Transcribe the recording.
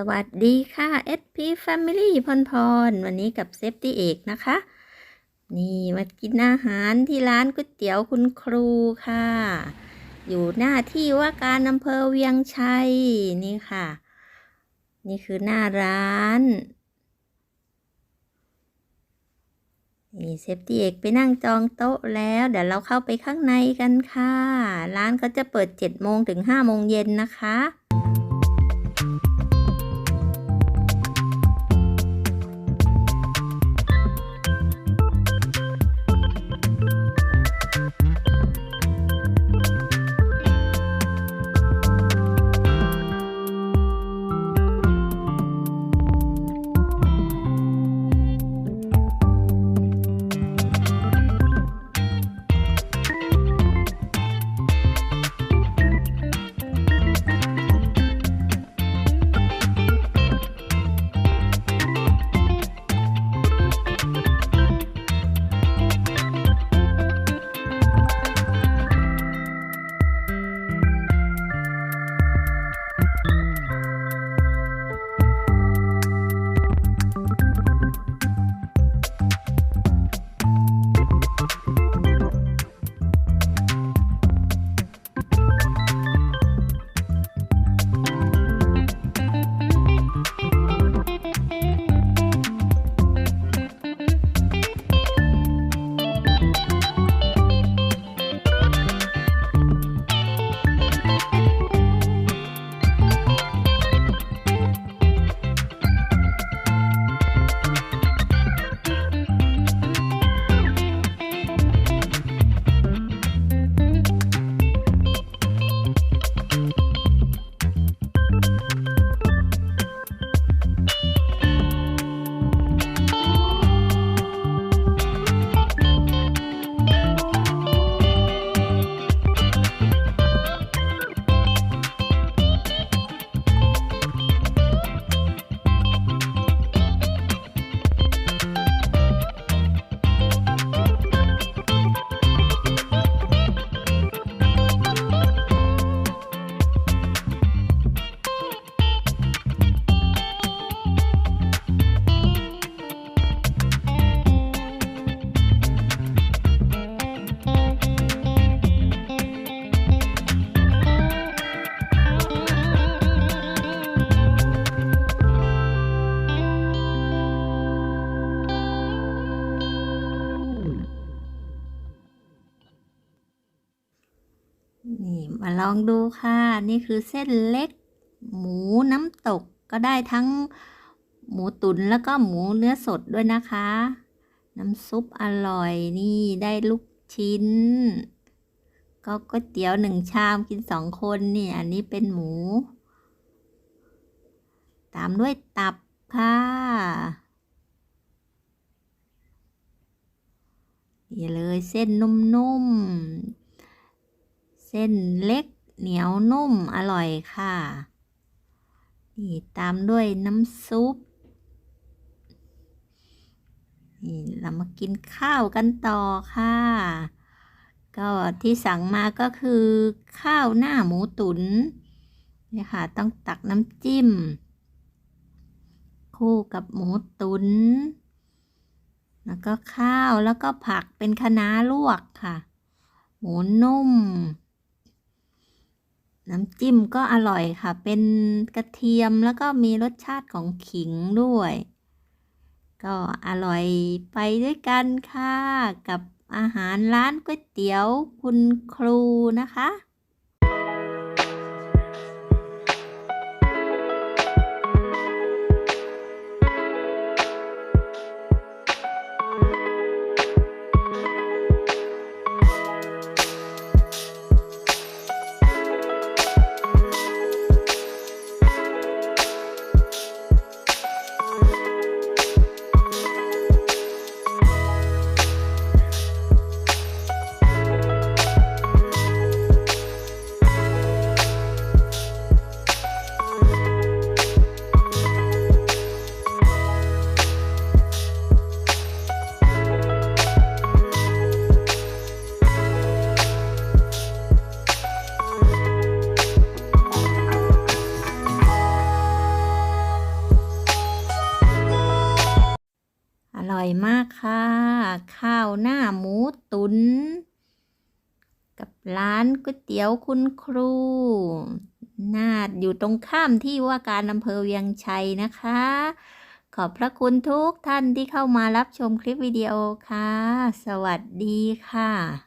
สวัสดีค่ะ SP Family พรพร วันนี้กับเซฟตี้เอกนะคะ นี่มากินอาหารที่ร้านก๋วยเตี๋ยวคุณครูค่ะ อยู่หน้าที่ว่าการอำเภอเวียงชัย นี่ค่ะ นี่คือหน้าร้าน นี่เซฟตี้เอกไปนั่งจองโต๊ะแล้ว เดี๋ยวเราเข้าไปข้างในกันค่ะ ร้านเขาจะเปิด7โมงถึง5โมงเย็นนะคะ มาลองดูค่ะ นี่คือเส้นเล็ก หมูน้ำตกก็ได้ทั้งหมูตุ๋นแล้วก็หมูเนื้อสดด้วยนะคะ น้ำซุปอร่อยนี่ได้ลูกชิ้น ก็ก๋วยเตี๋ยวหนึ่งชามกินสองคนนี่อันนี้เป็นหมู ตามด้วยตับค่ะนี่เลยเส้นนุ่มๆ ส้นเล็กเหนียวนุ่มอร่อยค่ะ นี่ตามด้วยน้ำซุป นี่เรามากินข้าวกันต่อค่ะ ก็ที่สั่งมาก็คือข้าวหน้าหมูตุน๋นนี่ค่ะต้องตักน้ำจิ้ม คู่กับหมูตุน๋นแล้วก็ข้าวแล้วก็ผักเป็นคะน้าลวกค่ะ หมูนุ่ม น้ำจิ้มก็อร่อยค่ะ เป็นกระเทียมแล้วก็มีรสชาติของขิงด้วย ก็อร่อยไปด้วยกันค่ะ กับอาหารร้านก๋วยเตี๋ยวคุณครูนะคะ ร่อยมากค่ะ ข้าวหน้าหมูตุน กับร้านก๋วยเตี๋ยวคุณครูน่าอยู่ตรงข้ามที่ว่าการอำเภอเวียงชัยนะคะ ขอบพระคุณทุกท่านที่เข้ามารับชมคลิปวิดีโอค่ะ สวัสดีค่ะ